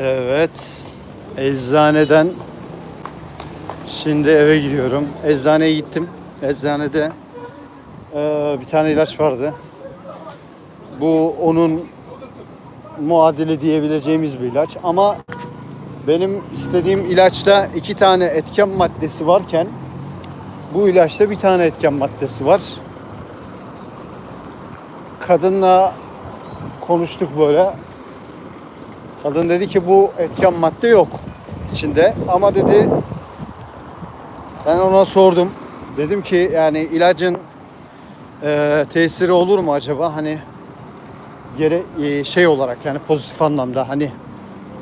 Evet. Eczaneden şimdi eve gidiyorum. Eczaneye gittim. Eczanede eee, bir tane ilaç vardı. Bu onun muadili diyebileceğimiz bir ilaç. Ama benim istediğim ilaçta iki tane etken maddesi varken bu ilaçta bir tane etken maddesi var. Kadınla konuştuk böyle. Kadın dedi ki bu etken madde yok içinde ama dedi ben ona sordum. Dedim ki yani ilacın eee, tesiri olur mu acaba hani gere eee, şey olarak yani pozitif anlamda hani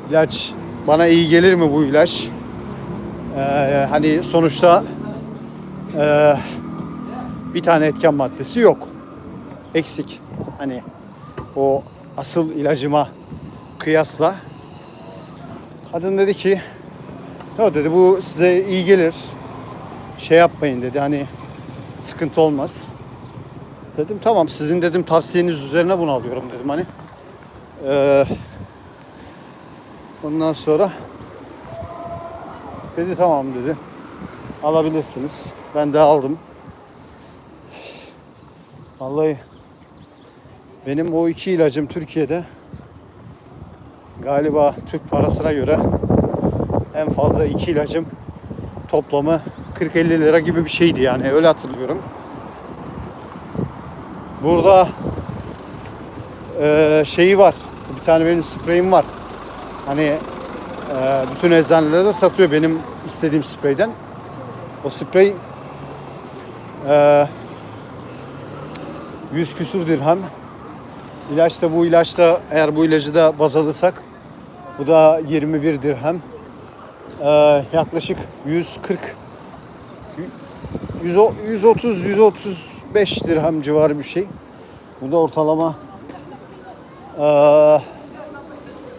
ilaç bana iyi gelir mi bu ilaç? Eee, hani sonuçta eee, bir tane etken maddesi yok. Eksik. Hani o asıl ilacıma kıyasla. Kadın dedi ki yok dedi bu size iyi gelir. Şey yapmayın dedi hani sıkıntı olmaz. Dedim tamam sizin dedim tavsiyeniz üzerine bunu alıyorum dedim hani. Ee, ondan sonra dedi tamam dedi. Alabilirsiniz. Ben de aldım. Vallahi benim o iki ilacım Türkiye'de galiba Türk parasına göre en fazla iki ilacım toplamı 40-50 lira gibi bir şeydi yani öyle hatırlıyorum. Burada eee, şeyi var. Bir tane benim spreyim var. Hani eee, bütün eczanelerde satıyor benim istediğim spreyden. O sprey eee 100 küsur dirhem. İlaç da bu ilaçta eğer bu ilacı da baz alırsak bu da 21 dirhem. Ee, yaklaşık 140 100 130 135 dirhem civarı bir şey. Bu da ortalama ee,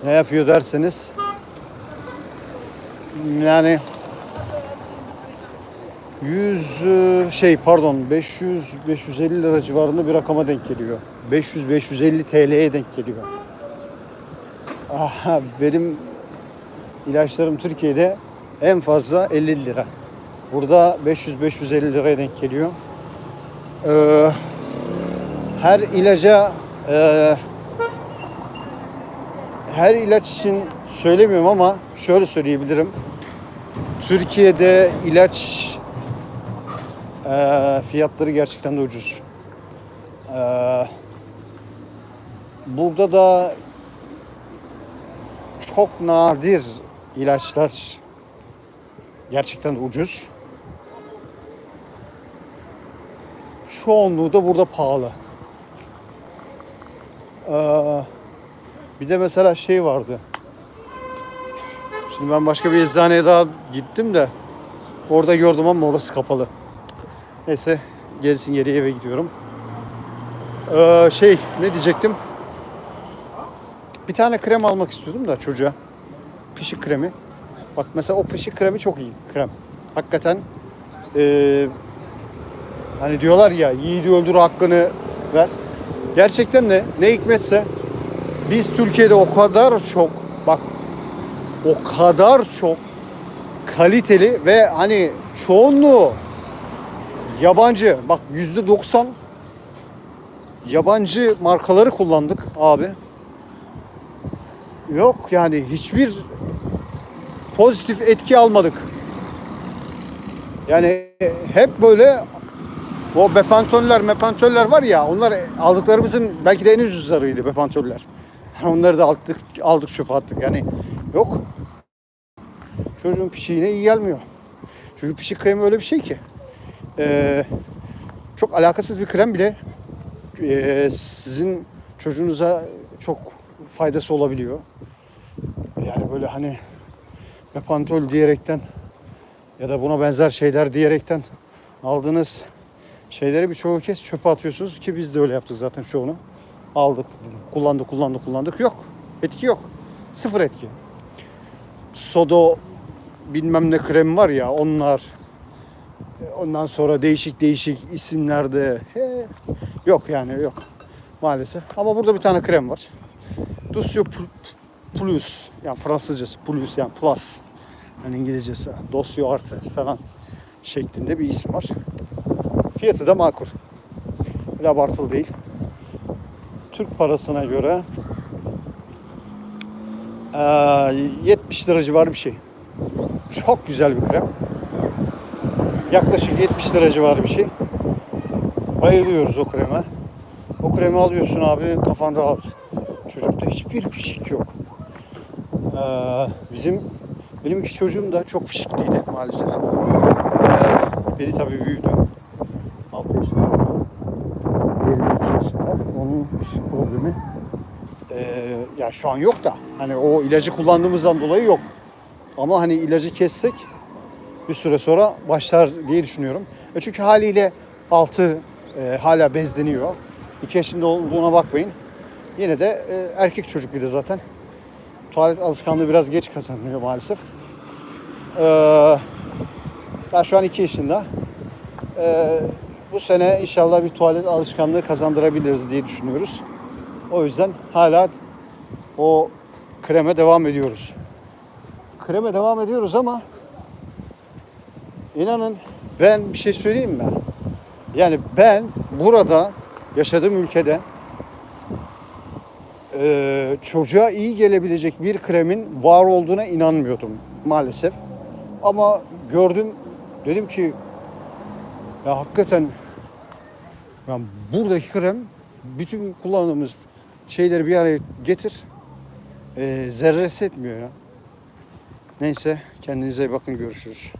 ne yapıyor derseniz yani 100 e, şey pardon 500 550 lira civarında bir rakama denk geliyor. 500 550 TL'ye denk geliyor. Aha, benim ilaçlarım Türkiye'de en fazla 50 lira. Burada 500 550 liraya denk geliyor. Ee, her ilaca e, her ilaç için söylemiyorum ama şöyle söyleyebilirim. Türkiye'de ilaç ee, fiyatları gerçekten de ucuz. Ee, burada da çok nadir ilaçlar gerçekten ucuz. Çoğunluğu da burada pahalı. Ee, bir de mesela şey vardı. Şimdi ben başka bir eczaneye daha gittim de orada gördüm ama orası kapalı. Neyse gelsin geri eve gidiyorum. Ee, şey ne diyecektim? Bir tane krem almak istiyordum da çocuğa. Pişik kremi. Bak mesela o pişik kremi çok iyi krem. Hakikaten ee, hani diyorlar ya yiğidi öldür hakkını ver. Gerçekten de ne hikmetse biz Türkiye'de o kadar çok bak o kadar çok kaliteli ve hani çoğunluğu Yabancı bak yüzde 90 yabancı markaları kullandık abi. Yok yani hiçbir pozitif etki almadık. Yani hep böyle o bepantoller, mepantoller var ya onlar aldıklarımızın belki de en ucuzlarıydı bepantoller. Onları da aldık, aldık çöpe attık yani. Yok. Çocuğun pişiğine iyi gelmiyor. Çünkü pişik kremi öyle bir şey ki. Ee, çok alakasız bir krem bile ee, sizin çocuğunuza çok faydası olabiliyor. Yani böyle hani Mepantol diyerekten ya da buna benzer şeyler diyerekten aldığınız şeyleri birçoğu kez çöpe atıyorsunuz ki biz de öyle yaptık zaten çoğunu. Aldık, kullandık, kullandık, kullandık. Yok. Etki yok. Sıfır etki. Sodo bilmem ne krem var ya onlar Ondan sonra değişik değişik isimlerde he, yok yani yok maalesef. Ama burada bir tane krem var. Pr- plus yani Fransızcası plus yani plus yani İngilizcesi dosyo artı falan şeklinde bir ismi var. Fiyatı da makul. Öyle abartılı değil. Türk parasına göre eee 70 lira civarı bir şey. Çok güzel bir krem. Yaklaşık 70 lira civarı bir şey. Bayılıyoruz o kreme. O kremi alıyorsun abi kafan rahat. Çocukta hiçbir pişik yok. Ee, bizim benim iki çocuğum da çok pişikliydi maalesef. Ee, biri tabii büyüdü. 6 yaşında. Diğeri de 2 yaşında. Onun problemi ee, ya şu an yok da hani o ilacı kullandığımızdan dolayı yok. Ama hani ilacı kessek bir süre sonra başlar diye düşünüyorum. E çünkü haliyle altı e, hala bezleniyor. 2 yaşında olduğuna bakmayın. Yine de e, erkek çocuk bir de zaten. Tuvalet alışkanlığı biraz geç kazanıyor maalesef. Ee, daha şu an 2 yaşında. Ee, bu sene inşallah bir tuvalet alışkanlığı kazandırabiliriz diye düşünüyoruz. O yüzden hala o kreme devam ediyoruz. Kreme devam ediyoruz ama inanın ben bir şey söyleyeyim mi? Yani ben burada yaşadığım ülkede eee, çocuğa iyi gelebilecek bir kremin var olduğuna inanmıyordum maalesef. Ama gördüm dedim ki ya hakikaten ya buradaki krem bütün kullandığımız şeyleri bir araya getir. Eee zerresi etmiyor ya. Neyse kendinize iyi bakın görüşürüz.